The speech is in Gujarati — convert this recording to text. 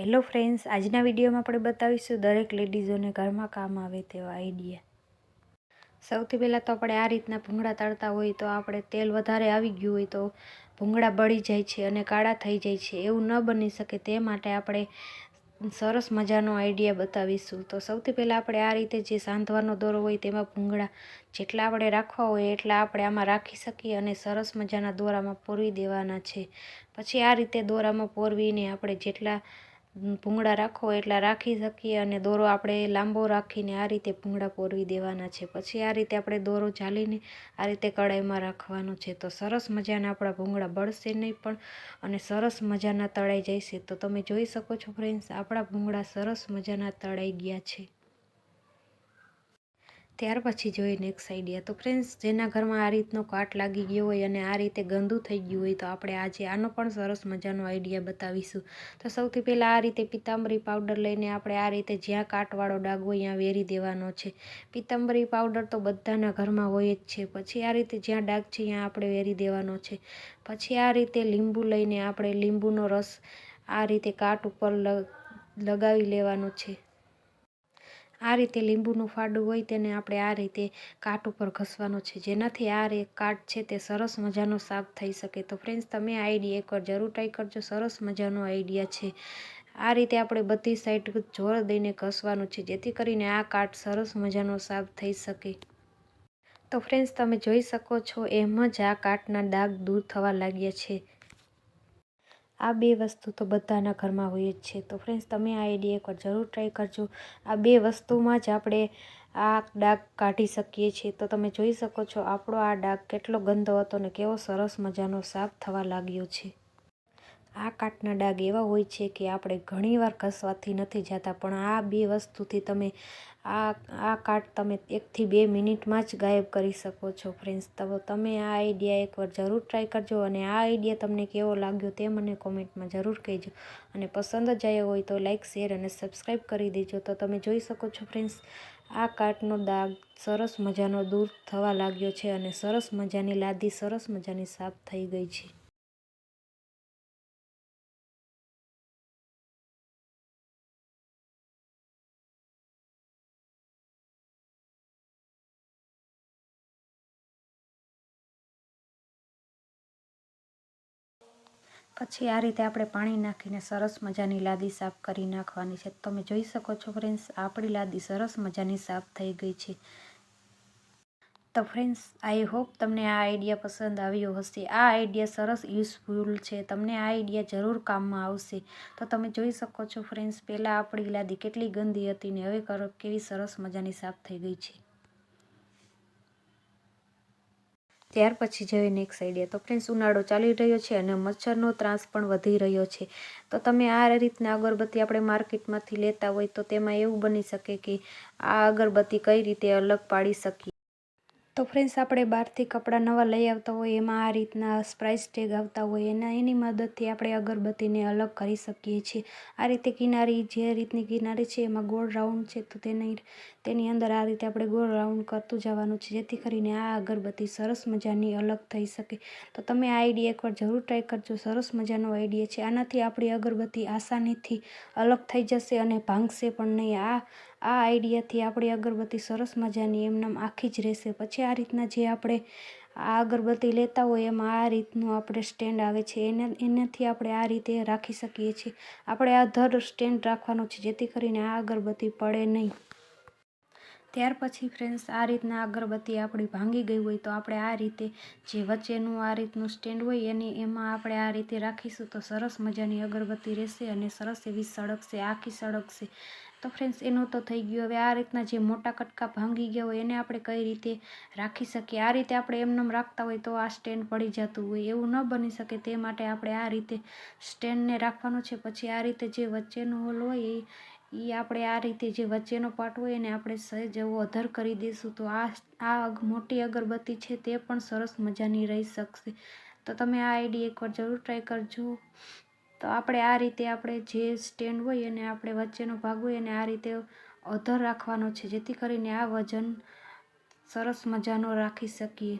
હેલો ફ્રેન્ડ્સ આજના વિડીયોમાં આપણે બતાવીશું દરેક લેડીઝોને ઘરમાં કામ આવે તેવા આઈડિયા સૌથી પહેલાં તો આપણે આ રીતના ભૂંગળા તળતા હોય તો આપણે તેલ વધારે આવી ગયું હોય તો ભૂંગળા બળી જાય છે અને કાળા થઈ જાય છે. એવું ન બની શકે તે માટે આપણે સરસ મજાનો આઈડિયા બતાવીશું. તો સૌથી પહેલાં આપણે આ રીતે જે સાંધવાનો દોરો હોય તેમાં ભૂંગળા જેટલા આપણે રાખવા હોય એટલા આપણે આમાં રાખી શકીએ અને સરસ મજાના દોરામાં પોરવી દેવાના છે. પછી આ રીતે દોરામાં પોરવીને આપણે જેટલા ભૂંગળા રાખો એટલા રાખી શકીએ અને દોરો આપણે લાંબો રાખીને આ રીતે ભૂંગળા પોરવી દેવાના છે. પછી આ રીતે આપણે દોરો ઝાલીને આ રીતે કડાઈમાં રાખવાનો છે. તો સરસ મજાના આપણા ભૂંગળા બળશે નહીં પણ અને સરસ મજાના તળાઈ જશે. તો તમે જોઈ શકો છો ફ્રેન્ડ્સ, આપણા ભૂંગળા સરસ મજાના તળાઈ ગયા છે. ત્યાર પછી જોઈએ નેક્સ્ટ આઈડિયા તો ફ્રેન્ડ્સ જેના ઘરમાં આ રીતનો કાટ લાગી ગયો હોય અને આ રીતે ગંદુ થઈ ગયું હોય તો આપણે આજે આનો પણ સરસ મજાનો આઈડિયા બતાવીશું. તો સૌથી પહેલાં આ રીતે પિત્તાંબરી પાવડર લઈને આપણે આ રીતે જ્યાં કાટવાળો ડાઘ હોય ત્યાં વેરી દેવાનો છે. પિત્તાંબરી પાવડર તો બધાના ઘરમાં હોય જ છે. પછી આ રીતે જ્યાં ડાઘ છે ત્યાં આપણે વેરી દેવાનો છે. પછી આ રીતે લીંબુ લઈને આપણે લીંબુનો રસ આ રીતે કાટ ઉપર લગાવી લેવાનો છે. આ રીતે લીંબુનું ફાડું હોય તેને આપણે આ રીતે કાટ ઉપર ઘસવાનો છે. જેનાથી આ રે કાટ છે તે સરસ મજાનો સાફ થઈ શકે. તો ફ્રેન્ડ્સ તમે આઈડિયા એકવાર જરૂર ટ્રાય કરજો. સરસ મજાનો આઈડિયા છે. આ રીતે આપણે બધી સાઈડ જોર દઈને ઘસવાનું છે, જેથી કરીને આ કાટ સરસ મજાનો સાફ થઈ શકે. તો ફ્રેન્ડ્સ તમે જોઈ શકો છો એમ જ આ કાટના દાગ દૂર થવા લાગ્યા છે. આ બે વસ્તુ તો બધાના ઘરમાં હોય જ છે. તો ફ્રેન્ડ્સ તમે આ આઈડિયા એકવાર જરૂર ટ્રાય કરજો. આ બે વસ્તુમાં જ આપણે આ ડાઘ કાઢી શકીએ છીએ. તો તમે જોઈ શકો છો આપણો આ ડાઘ કેટલો ગંદો હતો ને કેવો સરસ મજાનો સાફ થવા લાગ્યો છે. આ કાટના ડાઘ એવા હોય છે કે આપણે ઘણીવાર ઘસવાથી નથી જતા, પણ આ બે વસ્તુથી તમે આ આ કાટ તમે એકથી બે મિનિટમાં જ ગાયબ કરી શકો છો ફ્રેન્ડ્સ તો તમે આ આઈડિયા એકવાર જરૂર ટ્રાય કરજો અને આ આઈડિયા તમને કેવો લાગ્યો તે મને કોમેન્ટમાં જરૂર કહેજો. અને પસંદ જ આવ્યો હોય તો લાઇક શેર અને સબસ્ક્રાઈબ કરી દેજો. તો તમે જોઈ શકો છો ફ્રેન્ડ્સ આ કાટનો દાગ સરસ મજાનો દૂર થવા લાગ્યો છે અને સરસ મજાની લાદી સરસ મજાની સાફ થઈ ગઈ છે. પછી આ રીતે આપણે પાણી નાખીને સરસ મજાની લાદી સાફ કરી નાખવાની છે. તમે જોઈ શકો છો ફ્રેન્ડ્સ, આપણી લાદી સરસ મજાની સાફ થઈ ગઈ છે. તો ફ્રેન્ડ્સ, આઈ હોપ તમને આ આઈડિયા પસંદ આવ્યો હશે. આ આઈડિયા સરસ યુઝફુલ છે. તમને આ આઈડિયા જરૂર કામમાં આવશે. તો તમે જોઈ શકો છો ફ્રેન્ડ્સ, પહેલાં આપણી લાદી કેટલી ગંદી હતી ને હવે કેવી સરસ મજાની સાફ થઈ ગઈ છે. ત્યાર પછી જોઈએ નેક્સ્ટ આઈડિયા તો ફ્રેન્ડ્સ ઉનાળો ચાલી રહ્યો છે અને મચ્છરનો ત્રાસ પણ વધી રહ્યો છે. તો તમે આ રીતના અગરબત્તી આપણે માર્કેટમાંથી લેતા હોય તો તેમાં એવું બની શકે કે આ અગરબત્તી કઈ રીતે અલગ પાડી શકીએ? તો ફ્રેન્ડ્સ આપણે બહારથી કપડાં નવા લઈ આવતા હોય, એમાં આ રીતના સ્પ્રાઇસ ટેગ આવતા હોય, એના, એની મદદથી આપણે અગરબત્તીને અલગ કરી શકીએ છીએ. આ રીતે કિનારી, જે રીતની કિનારી છે, એમાં ગોળ રાઉન્ડ છે, તો તેની તેની અંદર આ રીતે આપણે ગોળ રાઉન્ડ કરતું જવાનું છે, જેથી કરીને આ અગરબત્તી સરસ મજાની અલગ થઈ શકે. તો તમે આ આઈડિયા એકવાર જરૂર ટ્રાય કરજો, સરસ મજાનો આઈડિયા છે. આનાથી આપણી અગરબત્તી આસાનીથી અલગ થઈ જશે અને ભાંગશે પણ નહીં. આ આ આઈડિયાથી આપણી અગરબત્તી સરસ મજાની એમનેમ આખી જ રહેશે. પછી આ રીતના જે આપણે આ અગરબત્તી લેતા હોય એમાં આ રીતનું આપણે સ્ટેન્ડ આવે છે. એને, એનાથી આપણે આ રીતે રાખી શકીએ છીએ. આપણે આ ધર સ્ટેન્ડ રાખવાનું છે જેથી કરીને આ અગરબત્તી પડે નહીં. ત્યાર પછી ફ્રેન્ડ્સ આ રીતના અગરબત્તી આપણી ભાંગી ગઈ હોય તો આપણે આ રીતે જે વચ્ચેનું આ રીતનું સ્ટેન્ડ હોય એની એમાં આપણે આ રીતે રાખીશું તો સરસ મજાની અગરબત્તી રહેશે અને સરસ એવી સળગશે, આખી સળગશે. તો ફ્રેન્ડ્સ એનું તો થઈ ગયું. હવે આ રીતના જે મોટા કટકા ભાંગી ગયા હોય એને આપણે કઈ રીતે રાખી શકીએ? આ રીતે આપણે એમનેમ રાખતા હોય તો આ સ્ટેન્ડ પડી જતું હોય. એવું ન બની શકે તે માટે આપણે આ રીતે સ્ટેન્ડને રાખવાનું છે. પછી આ રીતે જે વચ્ચેનો હોલ હોય એ એ આપણે આ રીતે જે વચ્ચેનો પાર્ટ હોય એને આપણે સહેજ એવો અધર કરી દઈશું, તો આ આ મોટી અગરબત્તી છે તે પણ સરસ મજાની રહી શકશે. તો તમે આ આઈડી એકવાર જરૂર ટ્રાય કરજો. તો આપણે આ રીતે આપણે જે સ્ટેન્ડ હોય એને આપણે વચ્ચેનો ભાગ હોય એને આ રીતે અધર રાખવાનો છે, જેથી કરીને આ વજન સરસ મજાનો રાખી શકીએ.